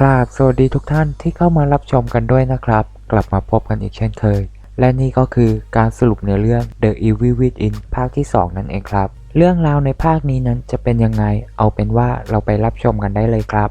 กราบสวัสดีทุกท่านที่เข้ามารับชมกันด้วยนะครับ กลับมาพบกันอีกเช่นเคย และนี่ก็คือการสรุปเนื้อเรื่อง The Evil Within ภาคที่ 2 นั่นเองครับ เรื่องราวในภาคนี้นั้นจะเป็นยังไง เอาเป็นว่าเราไปรับชมกันได้เลยครับ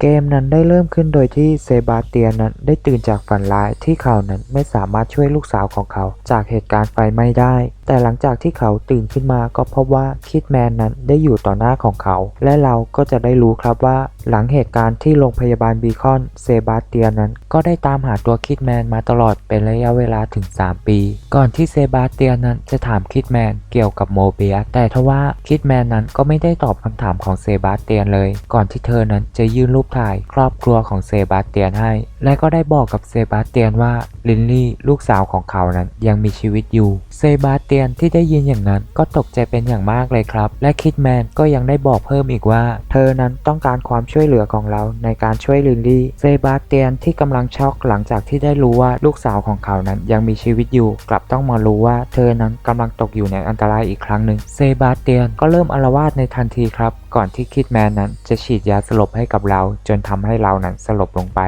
เกมนั้นได้เริ่มขึ้นโดยที่เซบาสเตียนนั้นได้ตื่นจากฝันร้ายที่เขานั้นไม่สามารถช่วยลูกสาวของเขาจากเหตุการณ์ไฟไหม้ได้ แต่หลังจากที่เขาตื่นขึ้นมาก็พบว่าคิดแมนนั้นได้อยู่ต่อหน้าของเขา และเราก็จะได้รู้ครับว่า หลังเหตุการณ์ที่โรงพยาบาลบีคอนเซบาสเตียนนั้น ก็ได้ตามหาตัวคิดแมนมาตลอดเป็นระยะเวลาถึง 3 ปี ก่อนที่เซบาสเตียนนั้นจะถามคิดแมนเกี่ยวกับโมเบียแต่ทว่าคิดแมนนั้นก็ไม่ได้ตอบคำถามของเซบาสเตียนเลย ก่อนที่เธอนั้นจะยื่นรูปถ่ายครอบครัวของเซบาสเตียนให้และก็ได้บอกกับเซบาสเตียนว่าลินลี่ลูกสาวของเขานั้นยังมีชีวิตอยู่ เซบาสเตียนที่ได้ยินอย่างนั้นก็ตกใจเป็นอย่างมากเลยครับ และคิดแมนก็ยังได้บอกเพิ่มอีกว่า เธอนั้นต้องการความช่วยเหลือของเราในการช่วยลินลี่ เซบาสเตียนที่กำลังช็อกหลังจากที่ได้รู้ว่าลูกสาวของเขานั้นยังมีชีวิตอยู่ กลับต้องมารู้ว่าเธอนั้นกำลังตกอยู่ในอันตรายอีกครั้งหนึ่ง เซบาสเตียนก็เริ่มอาละวาดในทันทีครับ ก่อนที่คิดแมนนั้นจะฉีดยาสลบให้กับเรา จนทำให้เรานั้นสลบลงไป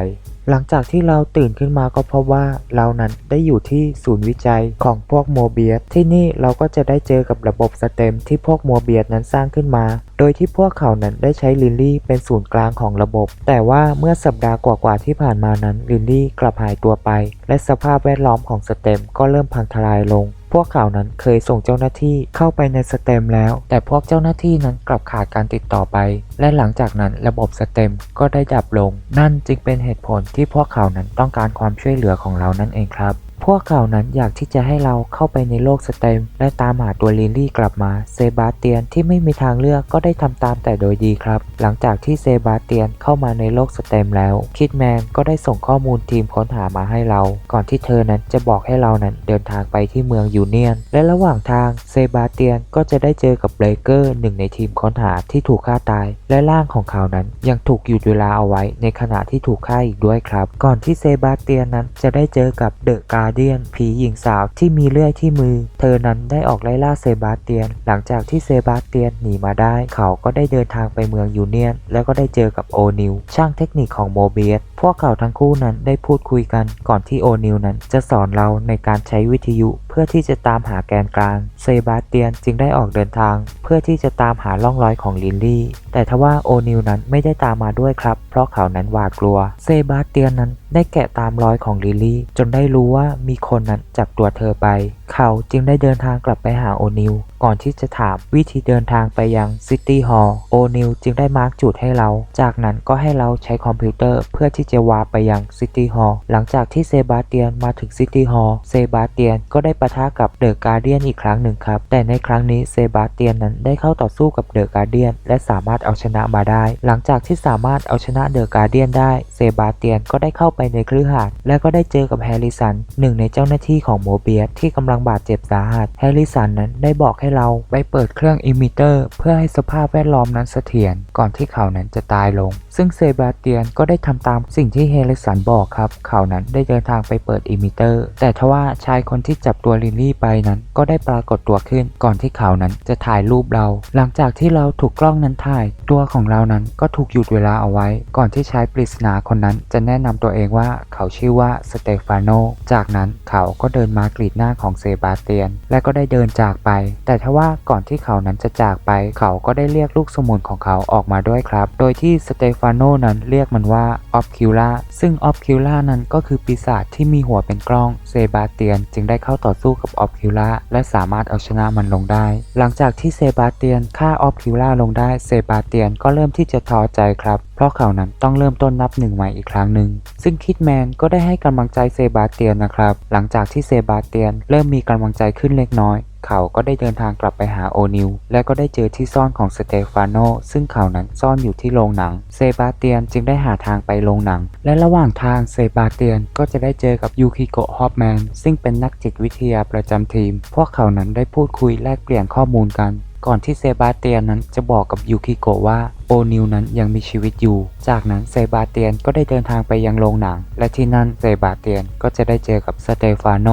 หลังจากที่เราตื่นขึ้นมาก็พบว่าเรานั้นได้อยู่ที่ศูนย์วิจัยของพวกโมเบียสที่นี่เราก็จะได้เจอกับระบบสเต็มที่พวกโมเบียสนั้นสร้างขึ้นมา โดยที่พวกเขานั้นได้ใช้ลินลี่เป็นศูนย์กลางของระบบ แต่ว่าเมื่อสัปดาห์กว่าๆที่ผ่านมานั้นลินลี่กลับหายตัวไป และสภาพแวดล้อมของสเต็มก็เริ่มพังทลายลง พวกเขานั้นเคยส่งเจ้าหน้าที่เข้าไปในสเต็มแล้ว แต่พวกเจ้าหน้าที่นั้นกลับขาดการติดต่อไป และหลังจากนั้นระบบสเต็มก็ได้ดับลง นั่นจึงเป็นเหตุผลที่พวกเขานั้นต้องการความช่วยเหลือของเรานั่นเองครับ พวกเขานั้นอยากที่จะให้เราเข้าไปในโลกสเต็ม และตามหาตัวลิลลี่กลับมา เซบาสเตียนที่ไม่มีทางเลือกก็ได้ทำตามแต่โดยดีครับ หลังจากที่เซบาสเตียนเข้ามาในโลกสเต็มแล้ว คิดแมนก็ได้ส่งข้อมูลทีมค้นหามาให้เรา ก่อนที่เธอนั้นจะบอกให้เรานั้นเดินทางไปที่เมืองยูเนียน และระหว่างทางเซบาสเตียนก็จะได้เจอกับเบรเกอร์หนึ่งในทีมค้นหาที่ถูกฆ่าตาย และร่างของเขานั้นยังถูกหยุดเวลาเอาไว้ในขณะที่ถูกฆ่าอีกด้วยครับ ก่อนที่เซบาสเตียนนั้นจะได้เจอกับเดอะการเดียน ผีหญิงสาวที่มีเลื่อยที่มือ เธอนั้นได้ออกไล่ล่าเซบาสเตียน หลังจากที่เซบาสเตียนหนีมาได้ เขาก็ได้เดินทางไปเมืองยูเนียน แล้วก็ได้เจอกับโอนิวช่างเทคนิคของโมเบียสพวกเขาทั้งคู่นั้นได้พูดคุยกัน ก่อนที่โอนิวนั้นจะสอนเราในการใช้วิทยุเพื่อที่จะตามหาแกนกลาง เซบาสเตียนจึงได้ออกเดินทาง เพื่อที่จะตามหาร่องรอยของลินลี่ แต่ทว่าโอนิลนั้นไม่ได้ตามมาด้วยครับ เพราะเขานั้นหวาดกลัว เซบาสเตียนนั้นได้แกะตามรอยของลิลลี่ จนได้รู้ว่ามีคนนั้นจับตัวเธอไป เขาจึงได้เดินทางกลับไปหาโอนิลก่อนที่จะถามวิธีเดินทางไปยังซิตี้ฮอลล์โอนิลจึงได้มาร์กจุดให้เรา จากนั้นก็ให้เราใช้คอมพิวเตอร์เพื่อที่จะวาร์ปไปยังซิตี้ฮอลล์หลังจากที่เซบาสเตียนมาถึงซิตี้ฮอลล์เซบาสเตียนก็ได้ปะทะกับเดอะการเดียนอีกครั้งหนึ่งครับ แต่ในครั้งนี้เซบาสเตียนนั้นได้เข้าต่อสู้กับเดอะการเดียนและสามารถเอาชนะมาได้ หลังจากที่สามารถเอาชนะเดอะการเดียนได้เซบาสเตียนก็ได้เข้าไปในคฤหาสน์และก็ได้เจอกับแฮร์ริสันหนึ่งในเจ้าหน้าที่ของโมเบียสที่กำลังบาดเจ็บสาหัสแฮร์ริสันนั้นได้บอกให้เราไปเปิดเครื่องอิมิเตอร์เพื่อให้สภาพแวดล้อมนั้นเสถียรก่อนที่เขานั้นจะตายลง ซึ่งเซบาสเตียนก็ได้ทำตามสิ่งที่เฮลิสันบอกครับ เขานั้นได้เดินทางไปเปิดอิมิเตอร์ แต่ทว่าชายคนที่จับตัววลิลลี่ไปนั้น ก็ได้ปรากฏตัวขึ้นก่อนที่เขานั้นจะถ่ายรูปเรา หลังจากที่เราถูกกล้องนั้นถ่าย ตัวของเรานั้นก็ถูกหยุดเวลาเอาไว้ ก่อนที่ชายปริศนาคนนั้นจะแนะนำตัวเองว่าเขาชื่อว่าสเตฟานโน จากนั้นเขาก็เดินมากรีดหน้าของเซบาสเตียน และก็ได้เดินจากไป แต่ทว่าก่อนที่เขานั้นจะจากไป เขาก็ได้เรียกลูกสมุนของเขาออกมาด้วยครับ โดยที่สเตฟานโนนั้นเรียกมันว่าออฟคิวล่าซึ่งออฟคิวล่านั้นก็คือปีศาจที่มีหัวเป็นกล้อง เซบาสเตียนจึงได้เข้าต่อสู้กับออฟคิวล่าและสามารถเอาชนะมันลงได้ หลังจากที่เซบาสเตียนฆ่าออฟคิวล่าลงได้ เซบาสเตียนก็เริ่มที่จะท้อใจครับ เพราะเขานั้นต้องเริ่มต้นนับหนึ่งใหม่อีกครั้งหนึ่ง ซึ่งคิดแมนก็ได้ให้กำลังใจเซบาสเตียนนะครับ หลังจากที่เซบาสเตียนเริ่มมีกำลังใจขึ้นเล็กน้อย เขาก็ได้เดินทางกลับไปหาโอนิลและก็ได้เจอที่ซ่อนของสเตฟานโนซึ่งเขานั้นซ่อนอยู่ที่โรงหนัง เซบาสเตียนจึงได้หาทางไปโรงหนัง และระหว่างทางเซบาสเตียนก็จะได้เจอกับยูคิโกะฮอปแมนซึ่งเป็นนักจิตวิทยาประจำทีม พวกเขานั้นได้พูดคุยแลกเปลี่ยนข้อมูลกันก่อนที่เซบาเตียนนั้นจะบอกกับยูคิโกะว่าโอนิลนั้นยังมีชีวิตอยู่ จากนั้นเซบาเตียนก็ได้เดินทางไปยังโรงหนัง และที่นั่นเซบาเตียนก็จะได้เจอกับสเตฟานโน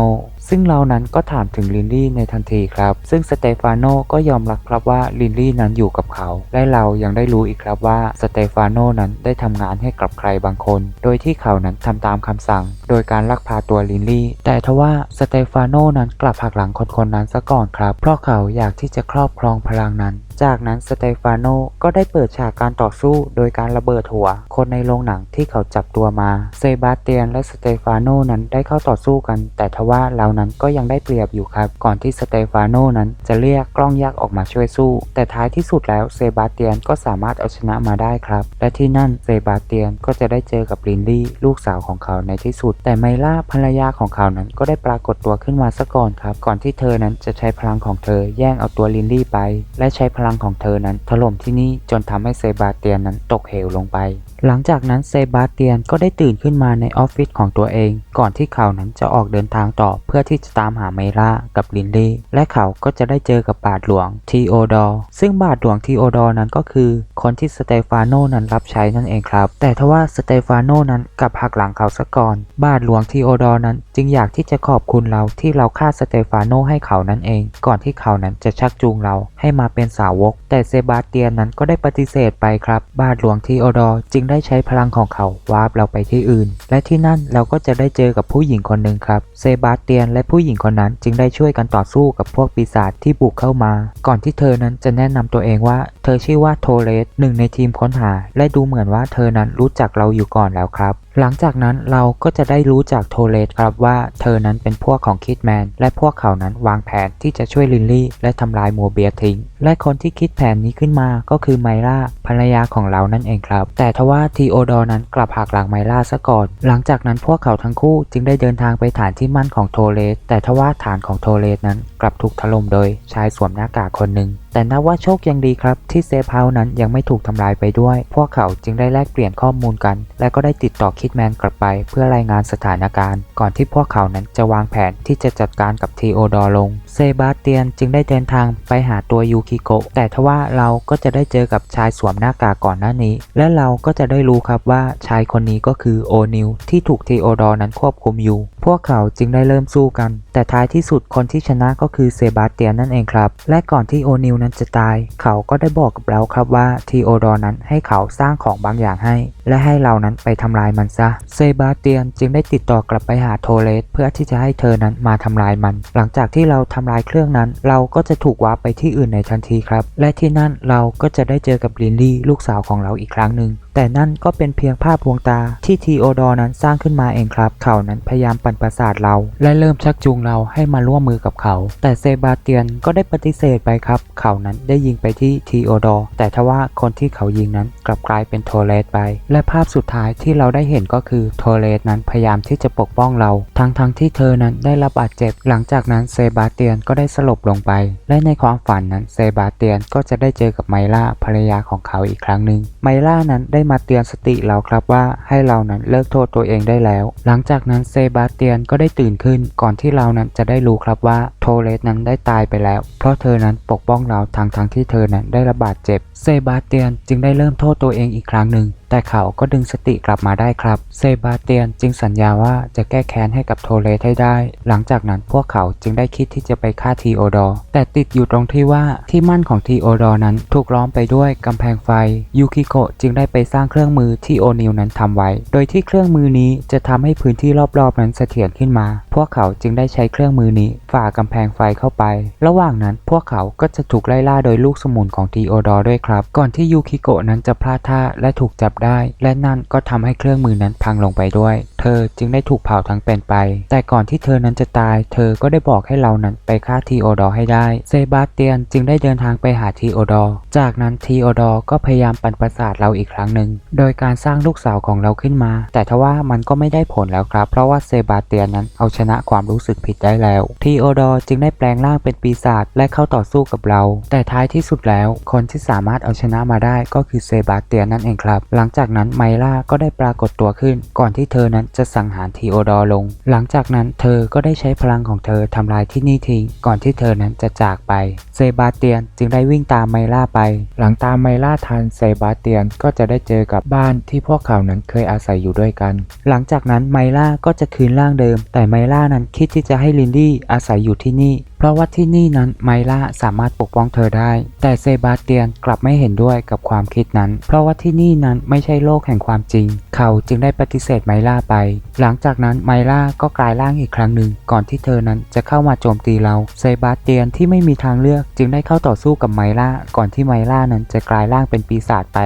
ซึ่งเรานั้นก็ถามถึงลินลี่ในทันทีครับ ซึ่งสเตฟานโนก็ยอมรับครับว่าลินลี่นั้นอยู่กับเขา และเรายังได้รู้อีกครับว่าสเตฟานโนนั้นได้ทำงานให้กับใครบางคน โดยที่เขานั้นทำตามคำสั่ง โดยการลักพาตัวลินลี่ แต่ทว่าสเตฟานโนนั้นกลับหักหลังคนคนนั้นซะก่อนครับ เพราะเขาอยากที่จะครอบครองพลังนั้น จากนั้นสเตฟานโนก็ได้เปิดฉากการต่อสู้โดยการระเบิดหัว คนในโรงหนังที่เขาจับตัวมา เซบาสเตียนและสเตฟานโนนั้นได้เข้าต่อสู้กัน แต่ทว่าเรานั้นก็ยังได้เปรียบอยู่ครับ ก่อนที่สเตฟานโนนั้นจะเรียกกล้องยักษ์ออกมาช่วยสู้ แต่ท้ายที่สุดแล้วเซบาสเตียนก็สามารถเอาชนะมาได้ครับ และที่นั่นเซบาสเตียนก็จะได้เจอกับลินลี่ลูกสาวของเขาในที่สุด แต่ไมล่าภรรยาของเขานั้นก็ได้ปรากฏตัวขึ้นมาซะก่อนครับ ก่อนที่เธอนั้นจะใช้พลังของเธอแย่งเอาตัวลินลี่ไป และใช้พลังลังของเธอนั้นถล่มที่นี่จนทำให้เซบาเตียนนั้นตกเหวลงไป หลังจากนั้นเซบาเตียนก็ได้ตื่นขึ้นมาในออฟฟิศของตัวเอง ก่อนที่เขานั้นจะออกเดินทางต่อเพื่อที่จะตามหาไมล่ากับลินลี่และเขาก็จะได้เจอกับบาทหลวงทีโอดอร์ซึ่งบาทหลวงทีโอดอร์นั้นก็คือ คนที่สเตฟานโนนั้นรับใช้นั่นเองครับ แต่ทว่าสเตฟานโนนั้นกลับหักหลังเขาซะก่อน บาทหลวงทีโอดอร์นั้นจึงอยากที่จะขอบคุณเราที่เราฆ่าสเตฟานโนให้เขานั่นเอง ก่อนที่เขานั้นจะชักจูงเราให้มาเป็นสาวก แต่เซบาสเตียนนั้นก็ได้ปฏิเสธไปครับ บาทหลวงทีโอดอร์จึงได้ใช้พลังของเขาวาร์ปเราไปที่อื่น และที่นั่นเราก็จะได้เจอกับผู้หญิงคนหนึ่งครับ เซบาสเตียนและผู้หญิงคนนั้นจึงได้ช่วยกันต่อสู้กับพวกปีศาจที่บุกเข้ามา ก่อนที่เธอนั้นจะแนะนำตัวเองว่า เธอชื่อว่าโทเลสหนึ่งในทีมค้นหา และดูเหมือนว่าเธอนั้นรู้จักเราอยู่ก่อนแล้วครับหลังจากนั้นเราก็จะได้รู้จากโทเลสครับว่าเธอนั้นเป็นพวกของคิดแมนและพวกเขานั้นวางแผนที่จะช่วยลินลี่และทำลายโมเบียทิ้ง และคนที่ที่คิดแผนนี้ขึ้นมาก็คือไมล่าภรรยาของเรานั่นเองครับ แต่ทว่าทีโอดอร์นั้นกลับหักหลังไมล่าซะก่อน หลังจากนั้นพวกเขาทั้งคู่จึงได้เดินทางไปฐานที่มั่นของโทเลสแต่ทว่าฐานของโทเลสนั้นกลับถูกถล่มโดยชายสวมหน้ากากคนหนึ่ง แต่นับว่าโชคยังดีครับ ที่เซฟเฮาส์นั้นยังไม่ถูกทำลายไปด้วย พวกเขาจึงได้แลกเปลี่ยนข้อมูลกัน และก็ได้ติดต่อคิดแมนกลับไป เพื่อรายงานสถานการณ์ ก่อนที่พวกเขานั้นจะวางแผนที่จะจัดการกับทีโอดอร์ลง เซบาสเตียนจึงได้เดินทางไปหาตัวยูคิโกะแต่ทว่าเราก็จะได้เจอกับชายสวมหน้ากากก่อนหน้านี้ และเราก็จะได้รู้ครับว่าชายคนนี้ก็คือโอนิลที่ถูกทีโอดอร์นั้นควบคุมอยู่ พวกเขาจึงได้เริ่มสู้กัน แต่ท้ายที่สุดคนที่ชนะก็คือเซบาสเตียนนั่นเองครับ และก่อนที่โอนิลนั้นมันจะตาย เขาก็ได้บอกกับเราครับว่าทีโอดอร์นั้นให้เขาสร้างของบางอย่างให้ และให้เรานั้นไปทำลายมันซะ เซบาสเตียนจึงได้ติดต่อกลับไปหาโทเลสเพื่อที่จะให้เธอนั้นมาทำลายมัน หลังจากที่เราทำลายเครื่องนั้น เราก็จะถูกวาร์ปไปที่อื่นในทันทีครับ และที่นั่นเราก็จะได้เจอกับลินลี่ลูกสาวของเราอีกครั้งหนึ่ง แต่นั่นก็เป็นเพียงภาพลวงตาที่ทีโอดอร์นั้นสร้างขึ้นมาเองครับ เขานั้นพยายามปั่นประสาทเรา และเริ่มชักจูงเราให้มาร่วมมือกับเขา แต่เซบาสเตียนก็ได้ปฏิเสธไปครับ เขานั้นได้ยิงไปที่ทีโอดอร์แต่ทว่าคนที่เขายิงนั้นกลับกลายเป็นโทเลสไป และภาพสุดท้ายที่เราได้เห็นก็คือโทเลสนั้นพยายามที่จะปกป้องเรา ทั้งทั้งที่เธอนั้นได้รับบาดเจ็บ หลังจากนั้นเซบาสเตียนก็ได้สลบลงไป และในความฝันนั้นเซบาสเตียนก็จะได้เจอกับไมล่าภรรยาของเขาอีกครั้งหนึ่งไมล่านั้นได้มาเตือนสติเราครับว่าให้เรานั้นเลิกโทษตัวเองได้แล้ว หลังจากนั้นเซบาสเตียนก็ได้ตื่นขึ้น ก่อนที่เรานั้นจะได้รู้ครับว่าโทเลสนั้นได้ตายไปแล้ว เพราะเธอนั้นปกป้องเราทั้งทั้งที่เธอนั้นได้รับบาดเจ็บ เซบาสเตียนจึงได้เริ่มโทษตัวเองอีกครั้งหนึ่ง แต่เขาก็ดึงสติกลับมาได้ครับ เซบาเตียนจึงสัญญาว่าจะแก้แค้นให้กับโทเลสให้ได้ หลังจากนั้นพวกเขาจึงได้คิดที่จะไปฆ่าทีโอดอร์แต่ติดอยู่ตรงที่ว่าที่มั่นของทีโอดอร์นั้นถูกล้อมไปด้วยกำแพงไฟ ยูคิโกะจึงได้ไปสร้างเครื่องมือที่โอนิลนั้นทำไว้ โดยที่เครื่องมือนี้จะทำให้พื้นที่รอบๆนั้นเสถียรขึ้นมา พวกเขาจึงได้ใช้เครื่องมือนี้ฝ่ากำแพงไฟเข้าไป ระหว่างนั้นพวกเขาก็จะถูกไล่ล่าโดยลูกสมุนของทีโอดอร์ด้วยครับ ก่อนที่ยูคิโกะนั้นจะพลาดท่าและถูกจับได้ และนั่นก็ทำให้เครื่องมือนั้นพังลงไปด้วยเธอจึงได้ถูกเผาทั้งเป็นไป แต่ก่อนที่เธอนั้นจะตาย เธอก็ได้บอกให้เรานั้นไปฆ่าทีโอดอร์ให้ได้ เซบาสเตียนจึงได้เดินทางไปหาทีโอดอร์ จากนั้นทีโอดอร์ก็พยายามปั่นประสาทเราอีกครั้งหนึ่ง โดยการสร้างลูกสาวของเราขึ้นมา แต่ทว่ามันก็ไม่ได้ผลแล้วครับ เพราะว่าเซบาสเตียนนั้นเอาชนะความรู้สึกผิดได้แล้ว ทีโอดอร์จึงได้แปลงร่างเป็นปีศาจและเข้าต่อสู้กับเรา แต่ท้ายที่สุดแล้ว คนที่สามารถเอาชนะมาได้ก็คือเซบาสเตียนนั่นเองครับ หลังจากนั้นไมล่าก็ได้ปรากฏตัวขึ้น ก่อนที่เธอนั้นจะสังหารทีโอดอร์ลง หลังจากนั้นเธอก็ได้ใช้พลังของเธอทำลายที่นี่ทิ้ง ก่อนที่เธอนั้นจะจากไป เซบาเตียนจึงได้วิ่งตามไมล่าไป หลังตามไมล่าทันเซบาเตียนก็จะได้เจอกับบ้านที่พวกเขานั้นเคยอาศัยอยู่ด้วยกัน หลังจากนั้นไมล่าก็จะคืนร่างเดิม แต่ไมล่านั้นคิดที่จะให้ลินดี้อาศัยอยู่ที่นี่ เพราะว่าที่นี่นั้นไมล่าสามารถปกป้องเธอได้ แต่เซบาสเตียนกลับไม่เห็นด้วยกับความคิดนั้น เพราะว่าที่นี่นั้นไม่ใช่โลกแห่งความจริง เขาจึงได้ปฏิเสธไมล่าไป หลังจากนั้นไมล่าก็กลายร่างอีกครั้งหนึ่ง ก่อนที่เธอนั้นจะเข้ามาโจมตีเรา เซบาสเตียนที่ไม่มีทางเลือกจึงได้เข้าต่อสู้กับไมล่า ก่อนที่ไมล่านั้นจะกลายร่างเป็นปีศาจไป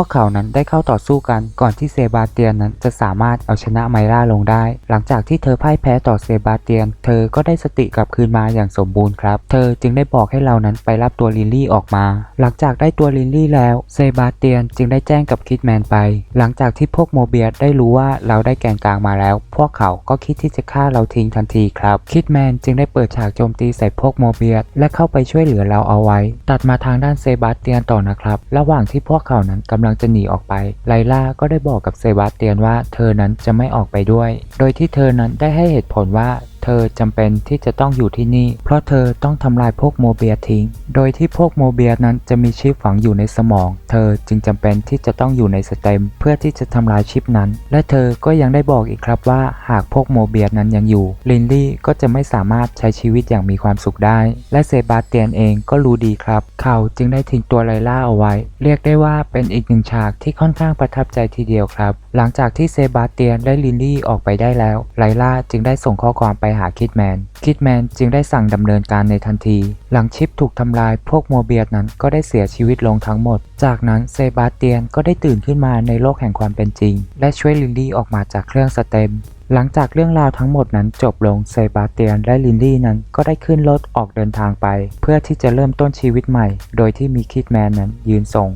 วกเขานั้นได้เข้าต่อสู้กัน ก่อนที่เซบาสเตียนนั้นจะสามารถเอาชนะไมล่าลงได้ หลังจากที่เธอพ่ายแพ้ต่อเซบาสเตียน เธอก็ได้สติกลับคืนมาอย่างสมบูรณ์ครับ เธอจึงได้บอกให้เรานั้นไปรับตัวลิลลี่ออกมา หลังจากได้ตัวลิลลี่แล้ว เซบาสเตียนจึงได้แจ้งกับคิดแมนไป หลังจากที่พวกโมเบียสได้รู้ว่าเราได้แกนกลางมาแล้ว พวกเขาก็คิดที่จะฆ่าเราทิ้งทันทีครับ คิดแมนจึงได้เปิดฉากโจมตีใส่พวกโมเบียสและเข้าไปช่วยเหลือเราเอาไว้ ตัดมาทางด้านเซบาสเตียนต่อนะครับ ระหว่างที่พวกเขานั้นกำลังำลังจะหนีออกไป ไลล่าก็ได้บอกกับเซบาสเตียนว่าเธอนั้นจะไม่ออกไปด้วย โดยที่เธอนั้นได้ให้เหตุผลว่า เธอจำเป็นที่จะต้องอยู่ที่นี่ เพราะเธอต้องทำลายพวกโมเบียทิ้ง โดยที่พวกโมเบียนั้นจะมีชิปฝังอยู่ในสมอง เธอจึงจำเป็นที่จะต้องอยู่ในสเต็ม เพื่อที่จะทำลายชิปนั้น และเธอก็ยังได้บอกอีกครับว่าหากพวกโมเบียนั้นยังอยู่ ลินลี่ก็จะไม่สามารถใช้ชีวิตอย่างมีความสุขได้ และเซบาสเตียนเองก็รู้ดีครับ เขาจึงได้ทิ้งตัวไลล่าเอาไว้ เรียกได้ว่าเป็นอีกหนึ่งฉากที่ค่อนข้างประทับใจทีเดียวครับ หลังจากที่เซบาสเตียนและลินลี่ออกไปได้แล้ว ไลล่าจึงได้ส่งข้อความไปหาคิดแมน คิดแมนจึงได้สั่งดำเนินการในทันที หลังชิปถูกทำลายพวกโมเบียสนั้นก็ได้เสียชีวิตลงทั้งหมด จากนั้นเซบาสเตียนก็ได้ตื่นขึ้นมาในโลกแห่งความเป็นจริง และช่วยลินลี่ออกมาจากเครื่องสเต็มหลังจากเรื่องราวทั้งหมดนั้นจบลงเซบาสเตียนและลินลี่นั้นก็ได้ขึ้นรถออกเดินทางไป เพื่อที่จะเริ่มต้นชีวิตใหม่ โดยที่มีคิดแมนนั้นยืนส่ง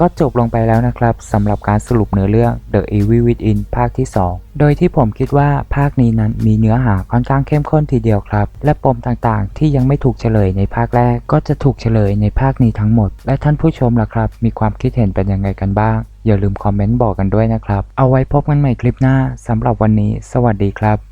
ก็จบลงไปแล้วนะครับสำหรับการสรุปเนื้อเรื่อง The Evil Within ภาคที่ 2 โดยที่ผมคิดว่าภาคนี้นั้นมีเนื้อหาค่อนข้างเข้มข้นทีเดียวครับ และปมต่างๆ ที่ยังไม่ถูกเฉลยในภาคแรก ก็จะถูกเฉลยในภาคนี้ทั้งหมด และท่านผู้ชมล่ะครับ มีความคิดเห็นเป็นยังไงกันบ้าง อย่าลืมคอมเมนต์บอกกันด้วยนะครับ เอาไว้พบกันใหม่คลิปหน้าสำหรับวันนี้ สวัสดีครับ